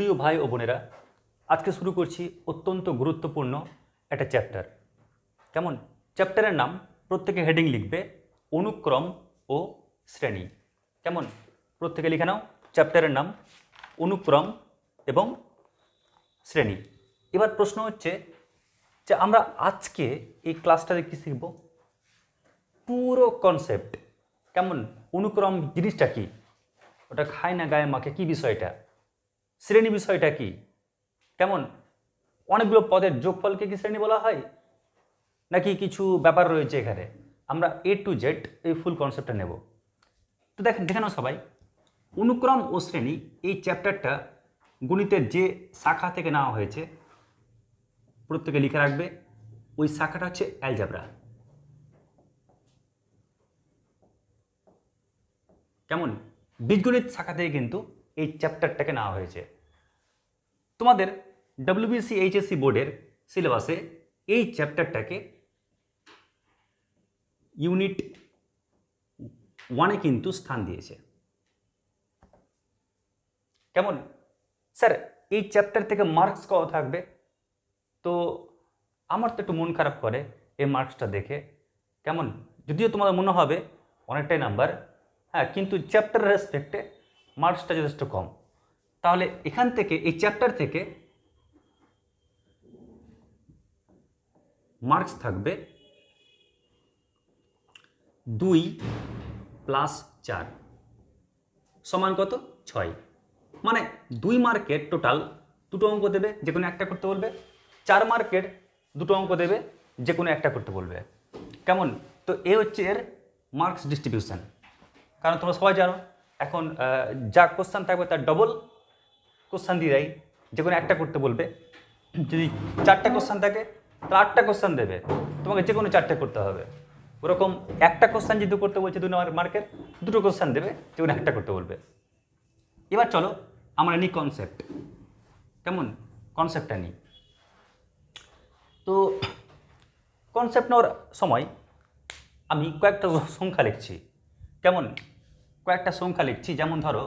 প্রিয় ভাই ও বোনেরা, আজকে শুরু করছি অত্যন্ত গুরুত্বপূর্ণ একটা চ্যাপ্টার কেমন? চ্যাপ্টারের নাম প্রত্যেকে হেডিং লিখবে, অনুক্রম ও শ্রেণি। কেমন? প্রত্যেকে লিখে নাও চ্যাপ্টারের নাম অনুক্রম এবং শ্রেণি। এবার প্রশ্ন হচ্ছে যে আমরা আজকে এই ক্লাসটাতে কী শিখব পুরো কনসেপ্ট কেমন? অনুক্রম জিনিসটা কি? ওটা খায় না, গায়ে মাকে কি বিষয়টা? শ্রেণি বিষয়টা কি? কেমন? অনেকগুলো পদের যোগফলকে কি শ্রেণি বলা হয়? নাকি কিছু ব্যাপার রয়েছে এখানে? আমরা এ টু জেড এই ফুল কনসেপ্টটা নেব। তো দেখেন, দেখে নাও সবাই। অনুক্রম ও শ্রেণি এই চ্যাপ্টারটা গণিতের যে শাখা থেকে নেওয়া হয়েছে, প্রত্যেকে লিখে রাখবে, ওই শাখাটা হচ্ছে অ্যালজাবরা কেমন? বীজগণিত শাখা থেকে কিন্তু এই চ্যাপ্টারটাকে নেওয়া হয়েছে। তোমাদের ডব্লিউবিসি এইচএসসি বোর্ডের সিলেবাসে এই চ্যাপ্টারটাকে ইউনিট ওয়ানে কিন্তু স্থান দিয়েছে। কেমন? স্যার, এই চ্যাপ্টার থেকে মার্কস কত থাকবে? তো আমার তো একটু মন খারাপ করে এই মার্কসটা দেখে। কেমন? যদিও তোমাদের মনে হবে অনেকটাই নাম্বার হ্যাঁ কিন্তু চ্যাপ্টার রেসপেক্টে মার্কসটা যথেষ্ট কম। তাহলে এখান থেকে, এই চ্যাপ্টার থেকে মার্কস থাকবে দুই প্লাস চার সমান কত? ছয়। মানে দুই মার্কের টোটাল দুটো অঙ্ক দেবে, যে কোনো একটা করতে বলবে। চার মার্কের দুটো অঙ্ক দেবে, যে কোনো একটা করতে বলবে। কেমন? তো এ হচ্ছে এর মার্কস ডিস্ট্রিবিউশন কারণ তোমরা সবাই জানো এখন যা কোশ্চান থাকবে তার ডবল কোশ্চান দিয়ে দেয়। যে কোনো একটা করতে বলবে। যদি চারটা কোশ্চান থাকে, তাহলে আটটা কোশ্চান দেবে। তোমাকে যে কোনো চারটে করতে হবে। ওরকম একটা কোশ্চান যদি করতে বলছে দুই নম্বর মার্কের, দুটো কোশ্চান দেবে যে কোনো একটা করতে বলবে। এবার চলো, আমরা নিই কনসেপ্ট কেমন? কনসেপ্টটা নিই। তো কনসেপ্ট নেওয়ার সময় আমি কয়েকটা সংখ্যা লিখছি। কেমন? কয়েকটা সংখ্যা লিখছি, যেমন ধরো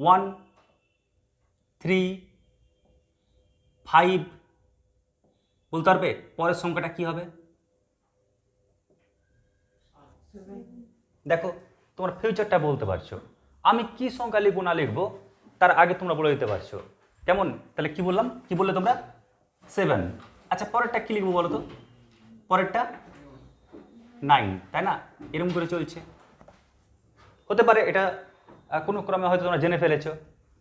ওয়ান থ্রি ফাইভ বলতে পারবে পরের সংখ্যাটা কি হবে? দেখো, তোমার ফিউচারটা বলতে পারছ। আমি কি সংখ্যা লিখব না লিখব, তার আগে তোমরা বলে দিতে পারছ। কেমন? তাহলে কি বললাম? কি বললে তোমরা? সেভেন আচ্ছা পরেরটা কি লিখব বলো তো? পরেরটা নাইন তাই না? এরকম করে চলছে। হতে পারে, এটা কোনো ক্রমে হয়তো তোমরা জেনে ফেলেছো।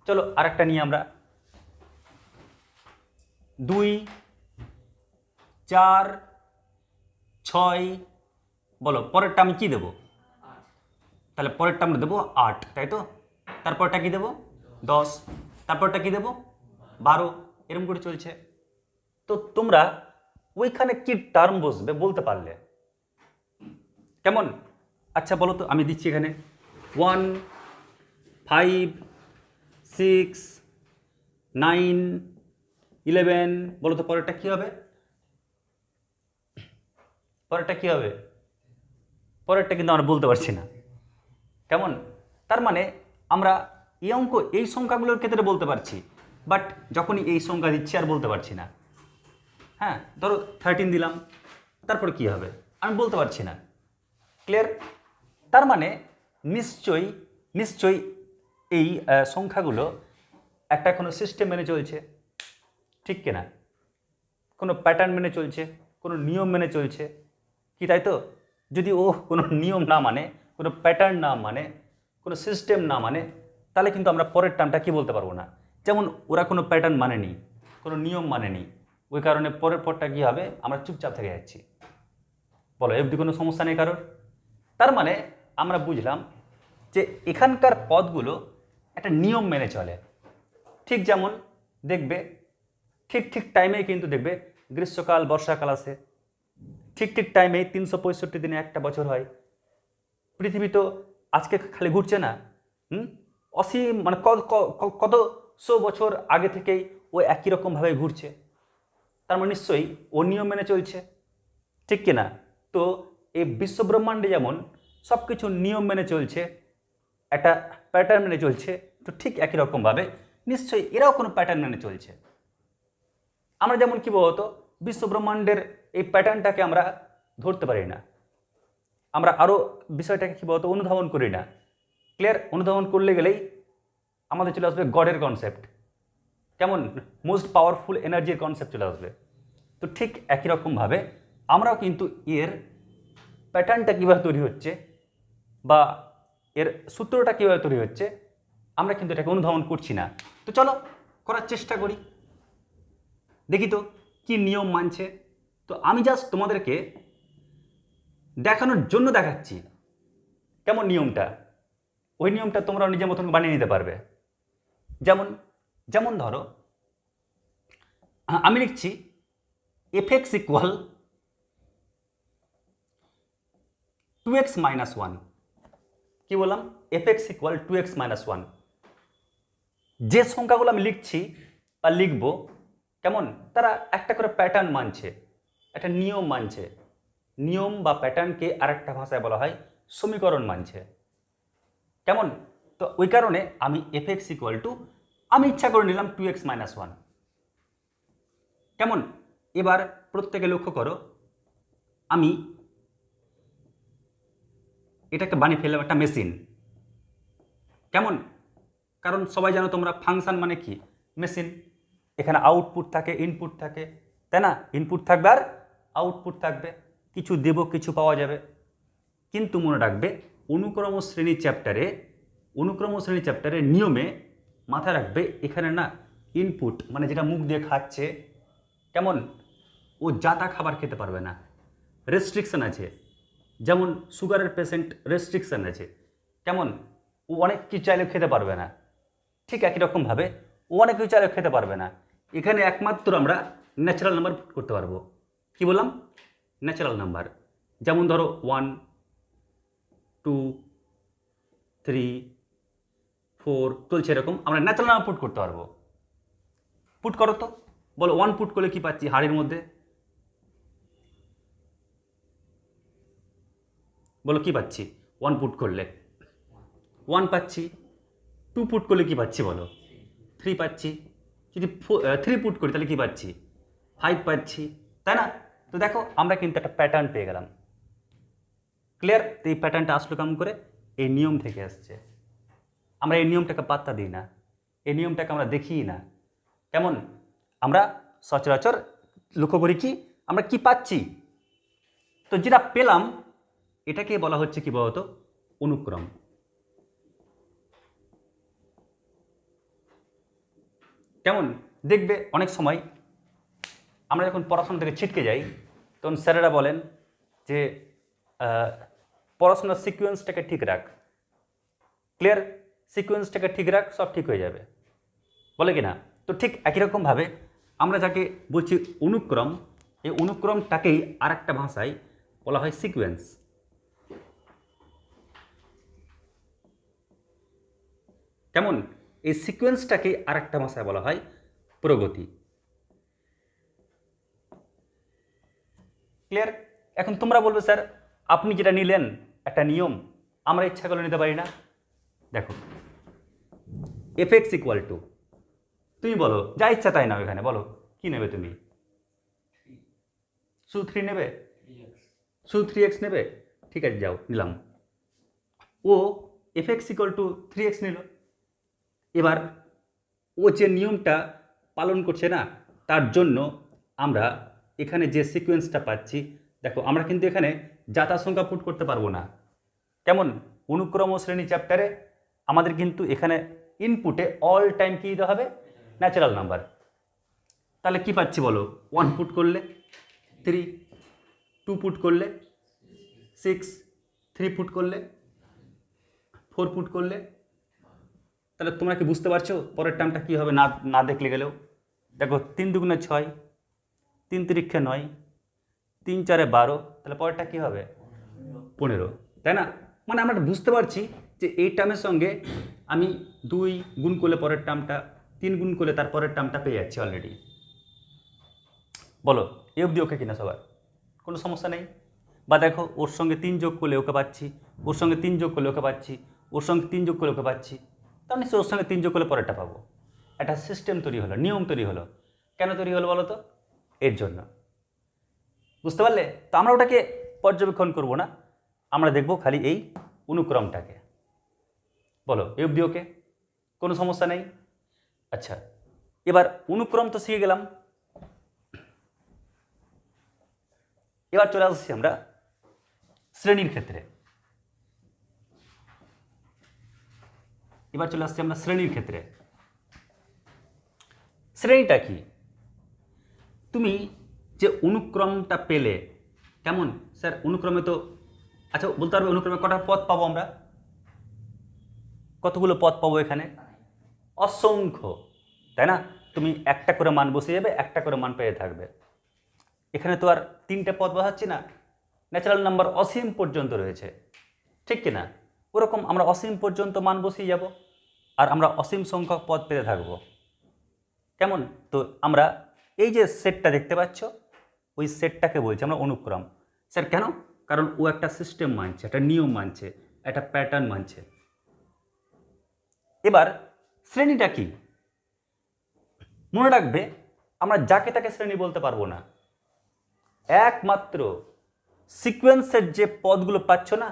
চলো, আরেকটা নিয়ে আমরা। দুই, চার, ছয়, বলো, পরেরটা আমি কি দেবো? তাহলে পরেরটা আমরা দেবো আট, তাই তো? তারপরটা কি দেবো? দশ। তারপরটা কি দেবো? বারো। এরকম করে চলছে। তো তোমরা ওইখানে কি টার্ম বসবে বলতে পারলে? কেমন? আচ্ছা বলো তো, আমি দিচ্ছি এখানে। One five six nine eleven বলো তো, পরেরটা কী হবে? পরেরটা কী হবে? পরেরটা কিন্তু আমরা বলতে পারছি না। কেমন? তার মানে আমরা এই অঙ্ক, এই সংখ্যাগুলোর ক্ষেত্রে বলতে পারছি বাট যখনই এই সংখ্যা দিচ্ছি আর বলতে পারছি না। হ্যাঁ ধরো থার্টিন দিলাম, তারপর কি হবে? আমি বলতে পারছি না। ক্লিয়ার তার মানে নিশ্চয়ই নিশ্চয়ই এই সংখ্যাগুলো একটা কোনো সিস্টেম মেনে চলছে। ঠিক কিনা? কোনো প্যাটার্ন মেনে চলছে, কোনো নিয়ম মেনে চলছে। কি তাই তো? যদি ও কোনো নিয়ম না মানে কোনো প্যাটার্ন না মানে কোনো সিস্টেম না মানে তাহলে কিন্তু আমরা পরের টার্মটা কি বলতে পারব না? যেমন ওরা কোনো প্যাটার্ন মানেনি, কোনো নিয়ম মানেনি, ওই কারণে পরের পরটা কী হবে? আমরা চুপচাপ থেকে যাচ্ছি। বলো এফডি কোনো সমস্যা নেই কারোর? তার মানে আমরা বুঝলাম যে এখানকার পদগুলো একটা নিয়ম মেনে চলে। ঠিক যেমন দেখবে, ঠিক ঠিক টাইমেই কিন্তু দেখবে গ্রীষ্মকাল, বর্ষাকাল আসে ঠিক ঠিক টাইমেই তিনশো পঁয়ষট্টি দিনে একটা বছর হয়। পৃথিবী তো আজকে খালি ঘুরছে না, হুম? অসীম মানে কত ক- ক- কত শো বছর আগে থেকেই ও একই রকমভাবে ঘুরছে। তার মানে নিশ্চয়ই ও নিয়ম মেনে চলছে। ঠিক কিনা? তো এই বিশ্বব্রহ্মাণ্ডে যেমন সব কিছু নিয়ম মেনে চলছে একটা প্যাটার্ন মেনে চলছে, তো ঠিক একই রকমভাবে নিশ্চয়ই এরাও কোনো প্যাটার্ন মেনে চলছে। আমরা যেমন কি বলতো, বিশ্বব্রহ্মাণ্ডের এই প্যাটার্নটাকে আমরা ধরতে পারি না। আমরা আরও বিষয়টাকে কী বলতো, অনুধাবন করি না। ক্লিয়ার অনুধাবন করলে গেলেই আমাদের চলে আসবে গডের কনসেপ্ট কেমন? মোস্ট পাওয়ারফুল এনার্জির কনসেপ্ট চলে আসবে। তো ঠিক একই রকমভাবে আমরাও কিন্তু এর প্যাটার্নটা কীভাবে তৈরি হচ্ছে বা এর সূত্রটা কীভাবে তৈরি হচ্ছে? আমরা কিন্তু এটাকে অনুধাবন করছি না। তো চলো, করার চেষ্টা করি। দেখি তো, কী নিয়ম মানছে? তো আমি জাস্ট তোমাদেরকে দেখানোর জন্য দেখাচ্ছি। কেমন নিয়মটা? ওই নিয়মটা তোমরা নিজের মতন বানিয়ে নিতে পারবে। যেমন যেমন ধরো, আমি লিখছি F X equal to X minus one কী বললাম? F X equal to X minus one যে সংখ্যাগুলো আমি লিখছি বা লিখব, কেমন? তারা একটা করে প্যাটার্ন মানছে, একটা নিয়ম মানছে। নিয়ম বা প্যাটার্নকে আরেকটা ভাষায় বলা হয় সমীকরণ মানছে। কেমন? তো ওই কারণে আমি এফ এক্স ইকুয়াল টু আমি ইচ্ছা করে নিলাম টু এক্স মাইনাস ওয়ান কেমন? এবার প্রত্যেকে লক্ষ্য করো, আমি এটাকে বানিয়ে ফেললাম একটা মেশিন। কেমন? কারণ সবাই জানো তোমরা ফাংশন মানে কি? মেশিন। এখানে আউটপুট থাকে, ইনপুট থাকে। তাই না? ইনপুট থাকবে আর আউটপুট থাকবে। কিছু দেব, কিছু পাওয়া যাবে। কিন্তু মনে রাখবে, অনুক্রম শ্রেণি চ্যাপ্টারে, অনুক্রম শ্রেণি চ্যাপ্টারের নিয়মে মাথায় রাখবে, এখানে না ইনপুট মানে যেটা মুখ দিয়ে খাচ্ছে, কেমন? ও যাতা খাবার খেতে পারবে না। রেস্ট্রিকশন আছে। যেমন সুগারের পেশেন্ট রেস্ট্রিকশন আছে, কেমন? ও অনেক কিছু চাইলেও খেতে পারবে না। ঠিক একই রকমভাবে ও অনেক কিছু চাইলেও খেতে পারবে না। এখানে একমাত্র আমরা ন্যাচারাল নাম্বার পুট করতে পারব। কি বললাম? ন্যাচারাল নাম্বার যেমন ধরো ওয়ান টু থ্রি ফোর চলছে এরকম। আমরা ন্যাচারাল নাম্বার পুট করতে পারব। পুট করো তো। বলো ওয়ান পুট করলে কি পাচ্ছি? হাড়ির মধ্যে। বলো, কি পাচ্ছি? ওয়ান পুট করলে। ওয়ান পাচ্ছি। টু পুট করলে কি পাচ্ছি বলো? থ্রি পাচ্ছি। যদি থ্রি পুট করি, তাহলে কি পাচ্ছি? ফাইভ পাচ্ছি। তাই না? তো দেখো, আমরা কিন্তু একটা প্যাটার্ন পেয়ে গেলাম। ক্লিয়ার তো এই প্যাটার্নটা আসলো কেমন করে? এই নিয়ম থেকে আসছে। আমরা এই নিয়মটাকে পাত্তা দিই না। এই নিয়মটাকে আমরা দেখিই না। কেমন? আমরা সচরাচর লক্ষ্য করি কি? আমরা কি পাচ্ছি? তো যেটা পেলাম এটাকে বলা হচ্ছে কি বলতো? অনুক্রম। কেমন? দেখবে অনেক সময় আমরা যখন পড়াশোনা থেকে ছিটকে যাই, তখন স্যারেরা বলেন যে পড়াশোনার সিকোয়েন্সটাকে ঠিক রাখ। ক্লিয়ার সিকোয়েন্সটাকে ঠিক রাখ, সব ঠিক হয়ে যাবে। বলে কি না তো ঠিক একই রকমভাবে আমরা যাকে বলছি অনুক্রম, এই অনুক্রমটাকেই আর একটা ভাষায় বলা হয় সিকোয়েন্স কেমন? এই সিকোয়েন্সটাকে আরেকটা ভাষায় বলা হয় প্রগতি। ক্লিয়ার এখন তোমরা বলবে, স্যার, আপনি যেটা নিলেন, একটা নিয়ম, আমরা ইচ্ছা করে নিতে পারি না? দেখো এফ এক্স ইকুয়াল টু তুমি বলো, যা ইচ্ছা তাই নাও এখানে, বলো, কি নেবে তুমি? শুধু থ্রি নেবে? শুধু থ্রি এক্স নেবে? ঠিক আছে, যাও, নিলাম। ও F X equal to three X নিল। এবার ও যে নিয়মটা পালন করছে না, তার জন্য আমরা এখানে যে সিকোয়েন্সটা পাচ্ছি, দেখো আমরা কিন্তু এখানে জাতা সংখ্যা পুট করতে পারব না। কেমন? অনুক্রম শ্রেণি চ্যাপ্টারে আমাদের কিন্তু এখানে ইনপুটে অল টাইম কী দিতে হবে? ন্যাচারাল নাম্বার তাহলে কি পাচ্ছি বলো? ওয়ান পুট করলে থ্রি টু পুট করলে সিক্স থ্রি পুট করলে ফোর পুট করলে তাহলে তোমরা কি বুঝতে পারছ পরের টার্মটা কী হবে না না দেখলে গেলেও? দেখো, তিন দুগুণে ছয়, তিন তিরিক্ষে নয়, তিন চারে বারো, তাহলে পরেরটা কী হবে? পনেরো, তাই না? মানে আমরা বুঝতে পারছি যে এই টার্মের সঙ্গে আমি দুই গুণ করলে পরের টার্মটা তিন গুণ করলে তার পরের টার্মটা পেয়ে যাচ্ছি অলরেডি বলো, এ অবধি ওকে কিনা সবার? কোনো সমস্যা নেই? বা দেখো, ওর সঙ্গে তিন যোগ করলে ওকে পাচ্ছি, ওর সঙ্গে তিন যোগ করলে ওকে পাচ্ছি, ওর সঙ্গে তিন যোগ করলে ওকে পাচ্ছি। তার নিশ্চয়ই ওর সঙ্গে তিন যোগ করলে পরেরটা পাবো। একটা সিস্টেম তৈরি হলো, নিয়ম তৈরি হলো। কেন তৈরি হলো বলো তো? এর জন্য। বুঝতে পারলে? তো আমরা ওটাকে পর্যবেক্ষণ করব না। আমরা দেখব খালি এই অনুক্রমটাকে। বলো, এ অবধি ওকে? কোনো সমস্যা নেই? আচ্ছা এবার অনুক্রম তো শিখে গেলাম। এবার চলে আসছি আমরা শ্রেণির ক্ষেত্রে। এবার চলে আসছি আমরা শ্রেণির ক্ষেত্রে। শ্রেণীটা কি? তুমি যে অনুক্রমটা পেলে, কেমন? স্যার, অনুক্রমে তো আচ্ছা বলতে পারবে অনুক্রমে কটা পথ পাবো আমরা? কতগুলো পথ পাবো এখানে? অসংখ্য, তাই না? তুমি একটা করে মান বসিয়ে যাবে, একটা করে মান পেয়ে থাকবে। এখানে তো আর তিনটে পদ বসাচ্ছি না। ন্যাচারাল নাম্বার অসীম পর্যন্ত রয়েছে। ঠিক কি না ওরকম আমরা অসীম পর্যন্ত মান বসিয়ে যাব। আর আমরা অসীম সংখ্যক পদ পেতে থাকব। কেমন? তো আমরা এই যে সেটটা দেখতে পাচ্ছ, ওই সেটটাকে বলছি আমরা অনুক্রম। স্যার, কেন? কারণ ও একটা সিস্টেম মানছে, একটা নিয়ম মানছে, একটা প্যাটার্ন মানছে। এবার শ্রেণীটা কি? মনে রাখবে, আমরা যাকে তাকে শ্রেণি বলতে পারব না। একমাত্র সিকোয়েন্সের যে পদগুলো পাচ্ছ না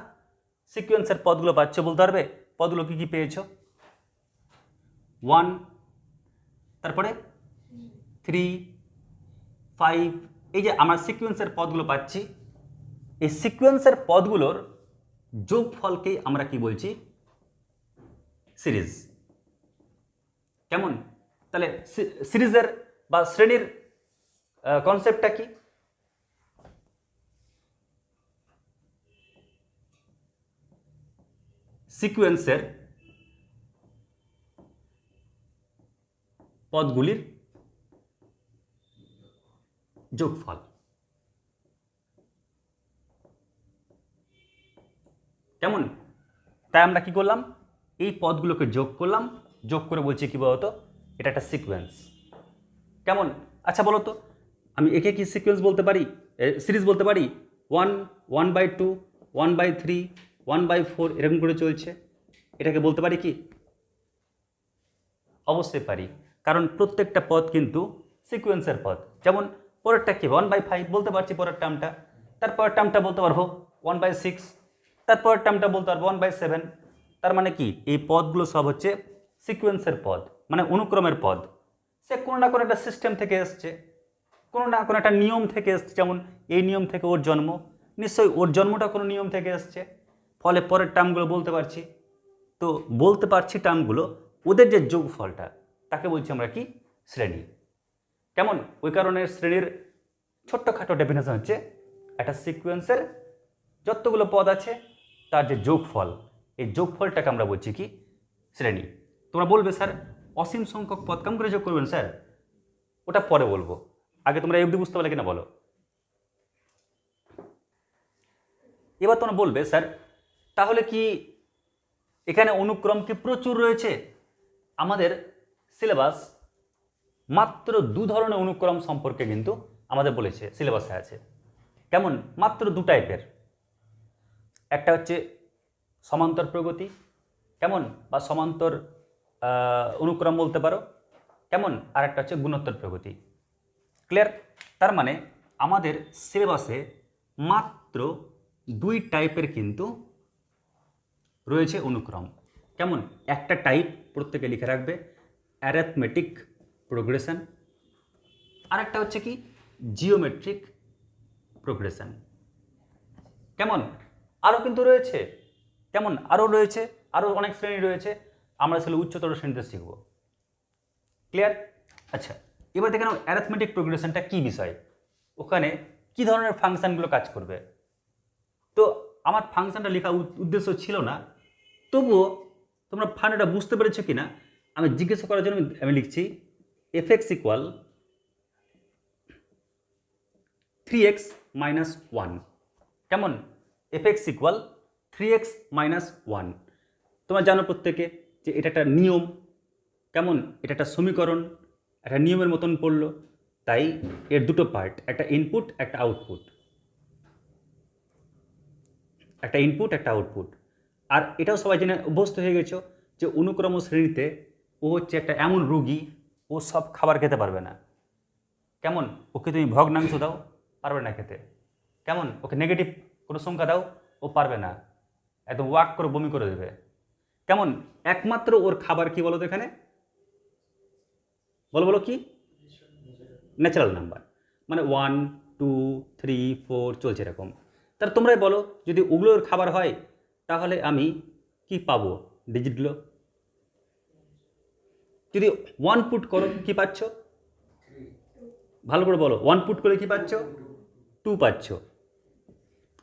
সিকোয়েন্সের পদগুলো পাচ্ছ বলতে পারবে? পদগুলো কি কি পেয়েছ? ওয়ান, তারপরে থ্রি, ফাইভ, এই যে আমরা সিকোয়েন্সের পদগুলো পাচ্ছি, এই সিকোয়েন্সের পদগুলোর যোগফলকেই আমরা কি বলছি? সিরিজ। কেমন? তাহলে সিরিজের বা শ্রেণির কনসেপ্টটা কি? সিকোয়েন্সের পদগুলির যোগফল। কেমন? তাই আমরা কি করলাম? এই পদগুলোকে যোগ করলাম। যোগ করে বলছি কি বলতো? এটা একটা সিকোয়েন্স কেমন? আচ্ছা বলো তো, আমি একে কি সিকোয়েন্স বলতে পারি? সিরিজ বলতে পারি? One one by two one by three one by four এরকম করে চলছে। এটাকে বলতে পারি কি? অবশ্যই পারি। কারণ প্রত্যেকটা পদ কিন্তু সিকোয়েন্সের পদ। যেমন পরেরটা কি ওয়ান বাই ফাইভ বলতে পারছি পরের টার্মটা তারপরের টার্মটা বলতে পারব ওয়ান বাই সিক্স তারপরের টার্মটা বলতে পারব ওয়ান বাই সেভেন তার মানে কি? এই পদগুলো সব হচ্ছে সিকোয়েন্সের পদ মানে অনুক্রমের পদ। সে কোনো না কোনো একটা সিস্টেম থেকে এসছে। কোনো না কোনো একটা নিয়ম থেকে এসছে। যেমন এই নিয়ম থেকে ওর জন্ম। নিশ্চয়ই ওর জন্মটা কোনো নিয়ম থেকে এসছে। ফলে পরের টার্মগুলো বলতে পারছি। তো বলতে পারছি টার্মগুলো ওদের যে যোগফলটা তাকে বলছি আমরা কি? শ্রেণি। কেমন? ওই কারণে শ্রেণির ছোট্টখাটো ডেফিনেশন হচ্ছে একটা সিকোয়েন্সের যতগুলো পদ আছে, তার যে যোগফল, এই যোগফলটাকে আমরা বলছি কি? শ্রেণি। তোমরা বলবে, স্যার, অসীম সংখ্যক পদ কেমন করে যোগ করবেন, স্যার? ওটা পরে বলব। আগে তোমরা এই অবধি বুঝতে পারলে কিনা বলো? এবার তোমরা বলবে, স্যার, তাহলে কি এখানে অনুক্রম কি প্রচুর রয়েছে? আমাদের সিলেবাস মাত্র দু ধরনের অনুক্রম সম্পর্কে কিন্তু আমাদের বলেছে, সিলেবাসে আছে। কেমন? মাত্র দু টাইপের। একটা হচ্ছে সমান্তর প্রগতি, কেমন? বা সমান্তর অনুক্রম বলতে পারো, কেমন? আর একটা হচ্ছে গুণোত্তর প্রগতি। ক্লিয়ার তার মানে আমাদের সিলেবাসে মাত্র দুই টাইপের কিন্তু রয়েছে অনুক্রম। কেমন? একটা টাইপ প্রত্যেকে লিখে রাখবে অ্যারেথমেটিক প্রোগ্রেশন আরেকটা হচ্ছে কি? জিওমেট্রিক প্রোগ্রেশন কেমন? আরও কিন্তু রয়েছে। কেমন? আরও রয়েছে। আরও অনেক শ্রেণি রয়েছে। আমরা আসলে উচ্চতর শ্রেণীতে শিখব। ক্লিয়ার আচ্ছা এবার দেখে নাও অ্যারেথমেটিক প্রোগ্রেশনটা কী বিষয়? ওখানে কি ধরনের ফাংশনগুলো কাজ করবে? তো আমার ফাংশনটা লেখা উদ্দেশ্য ছিল না। তবুও তোমরা ফান্ডটা বুঝতে পেরেছ কি না আমি জিজ্ঞাসা করার জন্য আমি- লিখছি F X equal three X minus one কেমন? F X equal three X minus one তোমরা জানো প্রত্যেকে যে এটা একটা নিয়ম। কেমন? এটা একটা সমীকরণ। একটা নিয়মের মতন পড়ল। তাই এর দুটো পার্ট একটা ইনপুট একটা আউটপুট একটা ইনপুট একটা আউটপুট আর এটাও সবাই জেনে অভ্যস্ত হয়ে গেছো যে অনুক্রম শ্রেণীতে ও হচ্ছে একটা এমন রুগী, ও সব খাবার খেতে পারবে না। কেমন? ওকে তুমি ভগ্নাংশ দাও, পারবে না খেতে। কেমন? ওকে নেগেটিভ কোনো সংখ্যা দাও, ও পারবে না। একদম ওয়াক করে বমি করে দেবে। কেমন? একমাত্র ওর খাবার কি বলো তো এখানে? বলো বলো কি? ন্যাচারাল নাম্বার মানে ওয়ান টু থ্রি ফোর চলছে এরকম। তাহলে তোমরাই বলো, যদি ওগুলোর খাবার হয়, তাহলে আমি কি পাবো? ডিজিটগুলো যদি ওয়ান পুট করো, কি পাচ্ছ? ভালো করে বলো ওয়ান পুট করে কি পাচ্ছ? টু পাচ্ছ।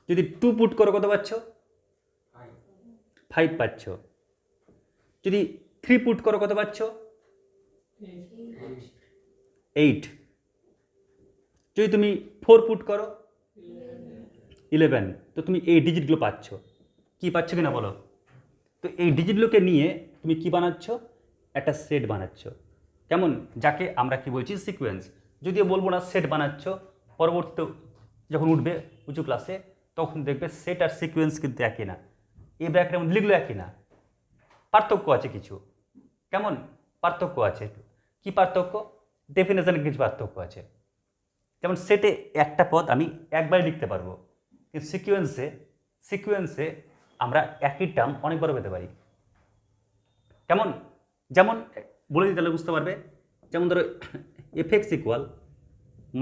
যদি টু পুট করো, কত পাচ্ছ? ফাইভ পাচ্ছ। যদি থ্রি পুট করো, কত পাচ্ছ? এইট যদি তুমি ফোর পুট করো ইলেভেন তো তুমি এই ডিজিটগুলো পাচ্ছ। কি পাচ্ছ কিনা বলো? তো এই ডিজিটগুলোকে নিয়ে তুমি কি বানাচ্ছ? একটা সেট বানাচ্ছ। কেমন? যাকে আমরা কি বলছি? সিকোয়েন্স যদিও বলব না সেট বানাচ্ছ, পরবর্তীতে যখন উঠবে উঁচু ক্লাসে তখন দেখবে সেট আর সিকোয়েন্স কিন্তু একই না। এই ব্র্যাকেটের মধ্যে লিখলো একই না। পার্থক্য আছে কিছু। কেমন? পার্থক্য আছে। কি পার্থক্য? ডেফিনেশনে কিছু পার্থক্য আছে। যেমন সেটে একটা পদ আমি একবারই লিখতে পারব। কিন্তু সিকুয়েন্সে সিকুয়েন্সে আমরা একই টার্ম অনেকবার পেতে পারি। কেমন? যেমন, বলে দিই তাহলে বুঝতে পারবে, যেমন ধরো F X equal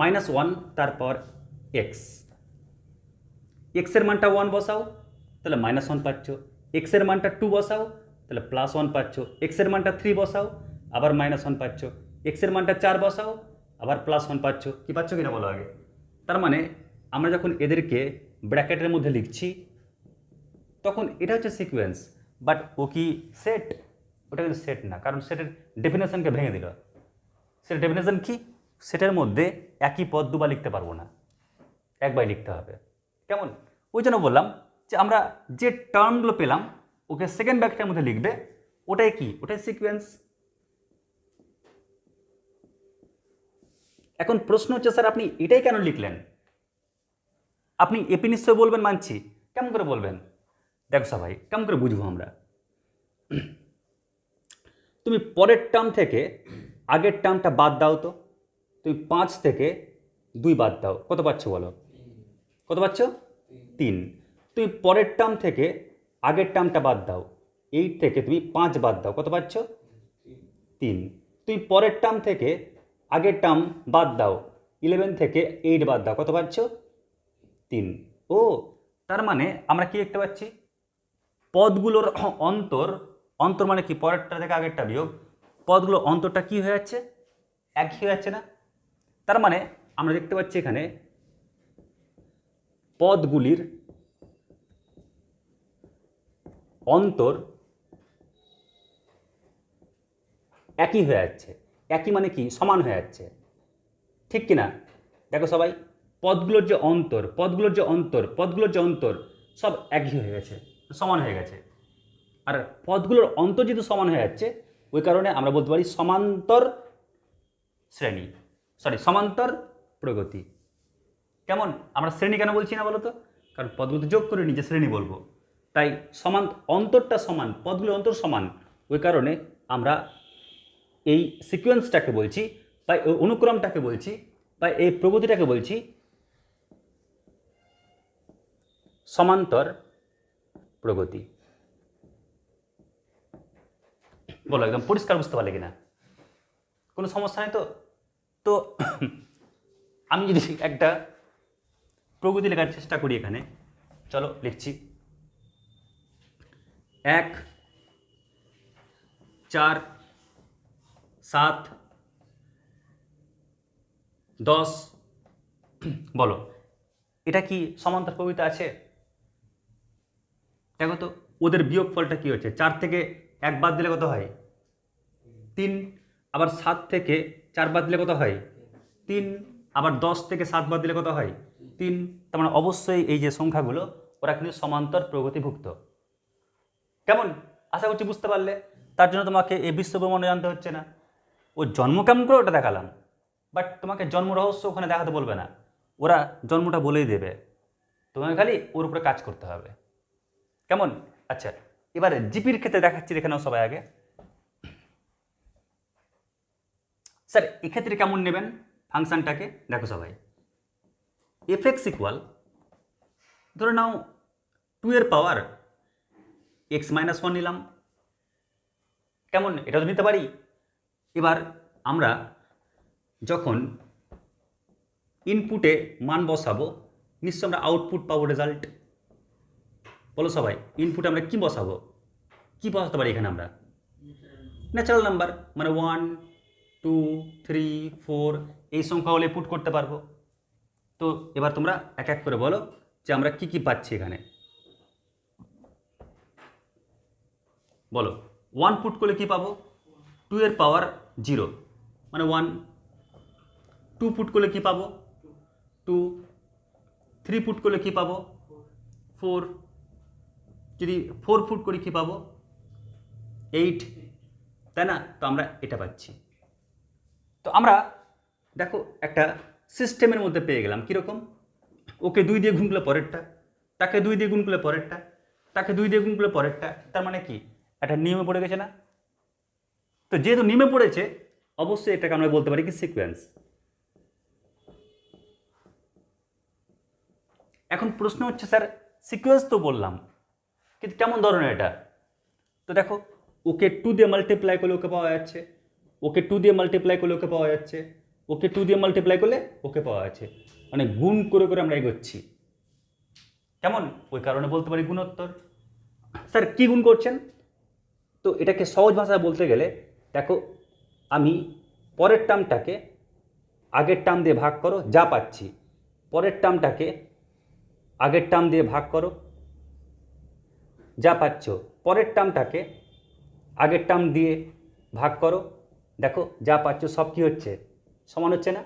minus one তারপর এক্স এক্সের মানটা ওয়ান বসাও, তাহলে মাইনাস ওয়ান পাচ্ছ। এক্সের মানটা টু বসাও, তাহলে প্লাস ওয়ান পাচ্ছ। এক্সের মানটা থ্রি বসাও, আবার মাইনাস ওয়ান পাচ্ছ। এক্সের মানটা চার বসাও, আবার প্লাস ওয়ান পাচ্ছ। কী পাচ্ছ কিনা বলো আগে? তার মানে আমরা যখন এদেরকে ব্র্যাকেটের মধ্যে লিখছি, তখন এটা হচ্ছে সিকোয়েন্স বাট ও কি সেট ওটা কিন্তু সেট না। কারণ সেটের ডেফিনেশনকে ভেঙে দিল। সেটার ডেফিনেশন কি? সেটের মধ্যে একই পদ দুবার লিখতে পারব না। একবার লিখতে হবে। কেমন? ওই জন্য বললাম যে আমরা যে টার্মগুলো পেলাম, ওকে সেকেন্ড ব্যাকটার মধ্যে লিখবে, ওটাই কি? ওটাই সিকোয়েন্স এখন প্রশ্ন হচ্ছে, স্যার, আপনি এটাই কেন লিখলেন? আপনি এপি নিশ্চয় বলবেন মানছি। কেমন করে বলবেন? দেখো সবাই, কেমন করে বুঝব আমরা? তুমি পরের টার্ম থেকে আগের টার্মটা বাদ দাও তো। তুমি পাঁচ থেকে দুই বাদ দাও। কত পাচ্ছ বলো? কত পাচ্ছ? তিন। তুমি পরের টার্ম থেকে আগের টার্মটা বাদ দাও। এইট থেকে তুমি পাঁচ বাদ দাও। কত পাচ্ছ? তিন। তুমি পরের টার্ম থেকে আগের টার্ম বাদ দাও। ইলেভেন থেকে এইট বাদ দাও। কত পাচ্ছ? তিন। ও, তার মানে আমরা কি দেখতে পাচ্ছি? পদগুলোর অন্তর অন্তর মানে কি? পরেরটা থেকে আগেরটা বিয়োগ। পদগুলোর অন্তরটা কি হয়ে যাচ্ছে? এক হয়ে যাচ্ছে না। তার মানে আমরা দেখতে পাচ্ছি এখানে পদগুলির অন্তর একই হয়ে যাচ্ছে। একই মানে কি? সমান হয়ে যাচ্ছে। ঠিক কি না দেখো সবাই, পদগুলোর যে অন্তর, পদগুলোর যে অন্তর, পদগুলোর যে অন্তর, সব একই হয়ে গেছে, সমান হয়ে গেছে। আর পদগুলোর অন্তর যেহেতু সমান হয়ে যাচ্ছে, ওই কারণে আমরা বলতে পারি সমান্তর শ্রেণি সরি সমান্তর প্রগতি। কেমন? আমরা শ্রেণি কেন বলছি না বলো তো কারণ পদগুলো যোগ করে নিজে শ্রেণি বলব। তাই সমান, অন্তরটা সমান, পদগুলোর অন্তর সমান, ওই কারণে আমরা এই সিকোয়েন্সটাকে বলছি, বা অনুক্রমটাকে বলছি, বা এই প্রগতিটাকে বলছি সমান্তর প্রগতি। বলো, একদম পরিষ্কার বুঝতে পারলে কিনা? কোনো সমস্যা নেই তো? তো আমি যদি একটা প্রগতি লেখার চেষ্টা করি এখানে, চলো লিখছি। এক, চার, সাত, দশ, বলো। এটা কি সমান্তর প্রকৃতি আছে? দেখো তো, ওদের বিয়োগ ফলটা কী হচ্ছে? চার থেকে এক বাদ দিলে কত হয়? তিন। আবার সাত থেকে চার বাদ দিলে কত হয়? তিন। আবার দশ থেকে সাত বাদ দিলে কত হয়? তিন। তার মানে অবশ্যই এই যে সংখ্যাগুলো, ওরা কিন্তু সমান্তর প্রগতিভুক্ত। কেমন? আশা করছি বুঝতে পারলে। তার জন্য তোমাকে এই বিশ্বব্রহ্মাণ্ড জানতে হচ্ছে না। ও জন্ম কেমন করে ওটা দেখালাম। বাট তোমাকে জন্ম রহস্য ওখানে দেখাতে বলবে না। ওরা জন্মটা বলেই দেবে। তোমাকে খালি ওর উপরে কাজ করতে হবে। কেমন? আচ্ছা এবারে জিপির ক্ষেত্রে দেখাচ্ছি দেখে নাও সবাই আগে। স্যার, এক্ষেত্রে কেমন নেবেন ফাংশনটাকে? দেখো সবাই। এফ এক্স ইকুয়াল ধরে নাও টু এর পাওয়ার এক্স মাইনাস ওয়ান নিলাম। কেমন? এটা তো নিতে পারি। এবার আমরা যখন ইনপুটে মান বসাবো, নিশ্চয় আমরা আউটপুট পাবো রেজাল্ট বলো সবাই ইনপুটে আমরা কি বসাবো? কি বসাতে পারি এখানে আমরা? ন্যাচারাল নাম্বার মানে ওয়ান টু থ্রি ফোর এই সংখ্যা হলে পুট করতে পারব। তো এবার তোমরা এক এক করে বলো যে আমরা কি কি পাচ্ছি এখানে। বলো ওয়ান পুট করলে কি পাবো? টু এর পাওয়ার জিরো মানে ওয়ান টু পুট করলে কি পাবো? টু থ্রি পুট করলে কি পাবো? ফোর যদি ফোর ফুট করি কি পাবো? এইট তাই না? তো আমরা এটা পাচ্ছি। তো আমরা, দেখো, একটা সিস্টেমের মধ্যে পেয়ে গেলাম। কীরকম? ওকে দুই দিয়ে গুণ করলে পরেরটা, তাকে দুই দিয়ে গুণ করলে পরেরটা, তাকে দুই দিয়ে গুণ করলে পরেরটা। তার মানে কি? একটা নিয়মে পড়ে গেছে না? তো যেহেতু নিয়মে পড়েছে, অবশ্যই এটাকে আমরা বলতে পারি কি সিকোয়েন্স এখন প্রশ্ন হচ্ছে, স্যার সিকোয়েন্স তো বললাম, কিন্তু কেমন ধরনের এটা? তো দেখো ওকে টু দিয়ে মাল্টিপ্লাই করলে ওকে পাওয়া যাচ্ছে। ওকে টু দিয়ে মাল্টিপ্লাই করলে ওকে পাওয়া যাচ্ছে। ওকে টু দিয়ে মাল্টিপ্লাই করলে ওকে পাওয়া যাচ্ছে। মানে গুণ করে করে আমরা এগোচ্ছি। কেমন? ওই কারণে বলতে পারি গুণোত্তর। স্যার, কী গুণ করছেন? তো এটাকে সহজ ভাষায় বলতে গেলে, দেখো, আমি পরের টার্মটাকে আগের টার্ম দিয়ে ভাগ করো, যা পাচ্ছি। পরের টার্মটাকে আগের টার্ম দিয়ে ভাগ করো, যা পাচ্ছ। পরের টার্মটাকে আগের টার্ম দিয়ে ভাগ করো। দেখো, যা পাচ্ছ সব কি হচ্ছে? সমান হচ্ছে না?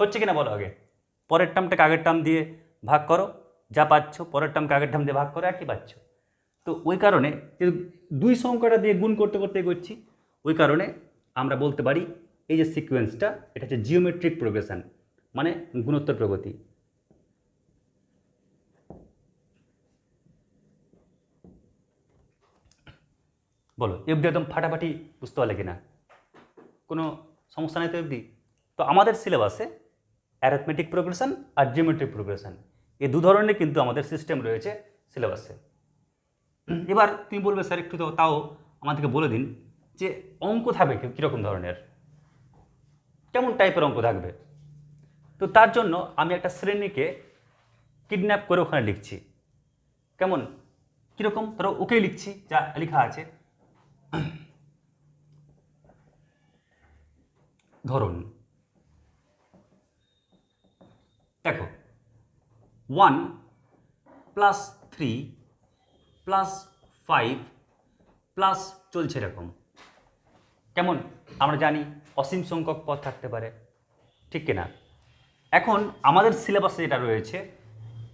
হচ্ছে কিনা বলো আগে? পরের টার্মটাকে আগের টার্ম দিয়ে ভাগ করো। যা পাচ্ছ, পরের টার্মকে আগের টার্ম দিয়ে ভাগ করো, একই পাচ্ছ। তো ওই কারণে দুই সংখ্যাটা দিয়ে গুণ করতে করতে এগোচ্ছি, ওই কারণে আমরা বলতে পারি এই যে সিকোয়েন্সটা এটা হচ্ছে জিওমেট্রিক প্রোগ্রেশন মানে গুণোত্তর প্রগতি। বলো এফডি একদম ফাটাফাটি বুঝতে পারলে কিনা? কোনো সমস্যা নেই তো এফডি তো আমাদের সিলেবাসে অ্যারথমেটিক প্রোগ্রেশন আর জিওমেট্রিক প্রোগ্রেশন এই দু ধরনের কিন্তু আমাদের সিস্টেম রয়েছে সিলেবাসে এবার তুমি বলবে, স্যার, একটু তো তাও আমাদেরকে বলে দিন যে অঙ্ক থাকবে কীরকম ধরনের? কেমন টাইপের অঙ্ক থাকবে? তো তার জন্য আমি একটা শ্রেণীকে কিডন্যাপ করে ওখানে লিখছি। কেমন? কীরকম? ধরো ওকেই লিখছি, যা লেখা আছে। ধরুন, দেখো one plus three plus five plus চলছে এরকম। কেমন? আমরা জানি অসীম সংখ্যক পদ থাকতে পারে, ঠিক কিনা? এখন আমাদের সিলেবাসে যেটা রয়েছে,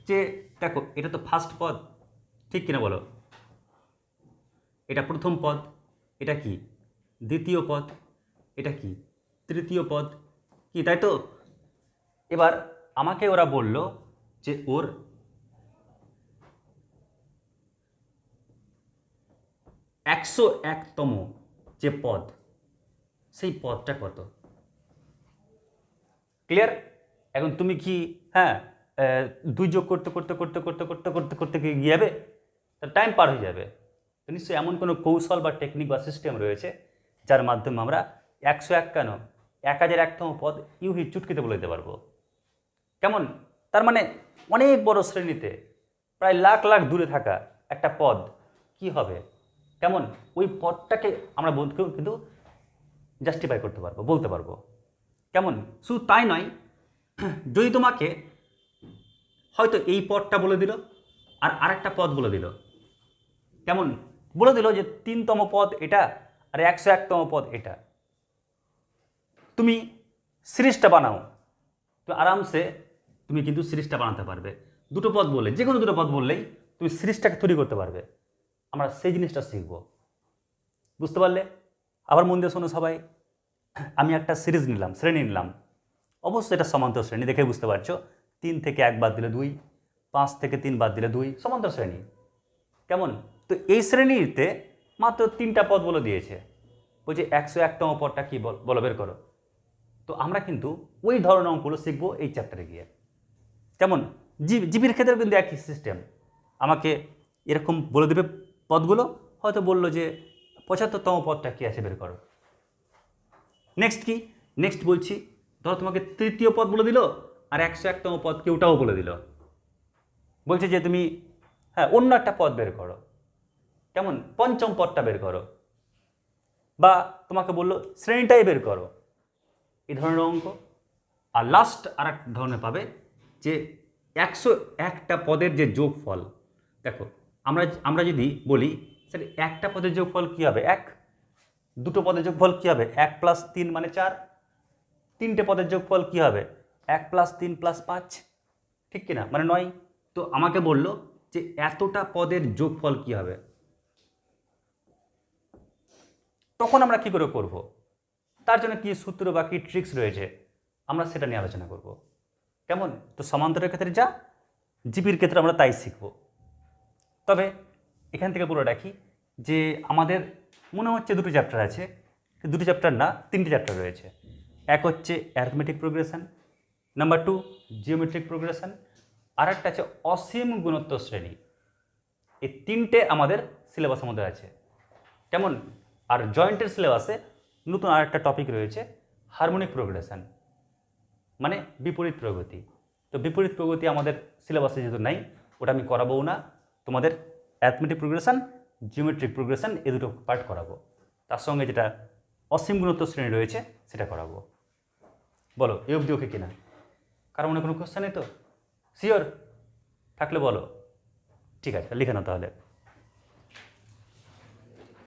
যে দেখো, এটা তো ফার্স্ট পদ, ঠিক কিনা বলো? এটা প্রথম পদ এটা কি? দ্বিতীয় পদ। এটা কি? তৃতীয় পদ। কি, তাই তো? এবার আমাকে ওরা বলল যে ওর একশো একতম যে পদ, সেই পদটা কত? ক্লিয়ার? এখন তুমি কি হ্যাঁ দুই যোগ করতে করতে করতে করতে করতে করতে করতে গিয়ে যাবে? টাইম পার হয়ে যাবে। তো নিশ্চয়ই এমন কোনো কৌশল বা টেকনিক বা সিস্টেম রয়েছে যার মাধ্যমে আমরা একশো এক কেন এক হাজার একতম পদ ইউহি চুটকিতে বলে দিতে পারব। কেমন? তার মানে অনেক বড় শ্রেণীতে প্রায় লাখ লাখ দূরে থাকা একটা পদ কি হবে? কেমন? ওই পদটাকে আমরা বলতেও কিন্তু জাস্টিফাই করতে পারব, বলতে পারব। কেমন? শুধু তাই নয়, যদি তোমাকে হয়তো এই পদটা বলে দিল আর আরেকটা পদ বলে দিল। কেমন? বলে দিল যে তিনতম পদ এটা আর একশো একতম পদ এটা। তুমি সিরিজটা বানাও। তো আরামসে তুমি কিন্তু সিরিজটা বানাতে পারবে। দুটো পদ বললে, যে কোনো দুটো পদ বললেই তুমি সিরিজটাকে তৈরি করতে পারবে। আমরা সেই জিনিসটা শিখব। বুঝতে পারলে? আবার মন দিয়ে শোনো সবাই। আমি একটা সিরিজ নিলাম, শ্রেণি নিলাম। অবশ্যই এটা সমান্তর শ্রেণি দেখে বুঝতে পারছ। তিন থেকে এক বাদ দিলে দুই, পাঁচ থেকে তিন বাদ দিলে দুই সমান্তর শ্রেণি। কেমন? তো এই শ্রেণীতে মাত্র তিনটা পদ বলে দিয়েছে। বলছে একশো একতম পদটা কী বল বের করো। তো আমরা কিন্তু ওই ধরনের অঙ্কগুলো শিখব এই চ্যাপ্টারে গিয়ে। যেমন জীব জিপির ক্ষেত্রেও কিন্তু একই সিস্টেম আমাকে এরকম বলে দেবে পদগুলো, হয়তো বলল যে পঁচাত্তরতম পদটা কী আছে বের করো। নেক্সট কি? নেক্সট বলছি, ধরো তোমাকে তৃতীয় পদ বলে দিল, আর একশো একতম পদ কেউটাও বলে দিল। বলছে যে তুমি হ্যাঁ অন্য একটা পদ বের করো। কেমন? পঞ্চম পদটা বের করো। বা তোমাকে বলল, শ্রেণীটাই বের করো। এই ধরনের অঙ্ক। আর লাস্ট আর এক ধরনের পাবে যে একশো একটা পদের যে যোগফল, দেখো, আমরা আমরা যদি বলি, স্যার, একটা পদের যোগফল কী হবে? এক। দুটো পদের যোগফল কী হবে? এক প্লাস তিন মানে চার। তিনটে পদের যোগফল কী হবে? এক প্লাস তিন প্লাস পাঁচ। ঠিক কি না মানে নয়। তো আমাকে বলল যে এতটা পদের যোগফল কী হবে? তখন আমরা কি করে করব? তার জন্য কি সূত্র বা কি ট্রিক্স রয়েছে, আমরা সেটা নিয়ে আলোচনা করব। কেমন? তো সমান্তরের ক্ষেত্রে যা, জিপির ক্ষেত্রে আমরা তাই শিখব। তবে এখান থেকে পুরো রাখি যে আমাদের মনে হচ্ছে দুটো চ্যাপ্টার আছে দুটো চ্যাপ্টার না, তিনটে চ্যাপ্টার রয়েছে। এক হচ্ছে arithmetic progression number two geometric progression আর একটা আছে অসীম গুণত্ব শ্রেণি। এই তিনটে আমাদের সিলেবাসের মধ্যে আছে। কেমন? আর জয়েন্টের সিলেবাসে নতুন আর একটা টপিক রয়েছে হারমোনিক প্রোগ্রেশন মানে বিপরীত প্রগতি। তো বিপরীত প্রগতি আমাদের সিলেবাসে যেহেতু নাই, ওটা আমি করাবো না, তোমাদের অ্যাথমেটিক প্রোগ্রেশন জিওমেট্রিক প্রোগ্রেশন এ দুটো পার্ট করাবো। তার সঙ্গে যেটা অসীম গুণত্ব শ্রেণি রয়েছে, সেটা করাবো। বলো, এ অবধি ওকে কিনা? কারও মনে কোনো কোশ্চেন নেই তো? শিওর থাকলে বলো। ঠিক আছে, লিখে নাও তাহলে।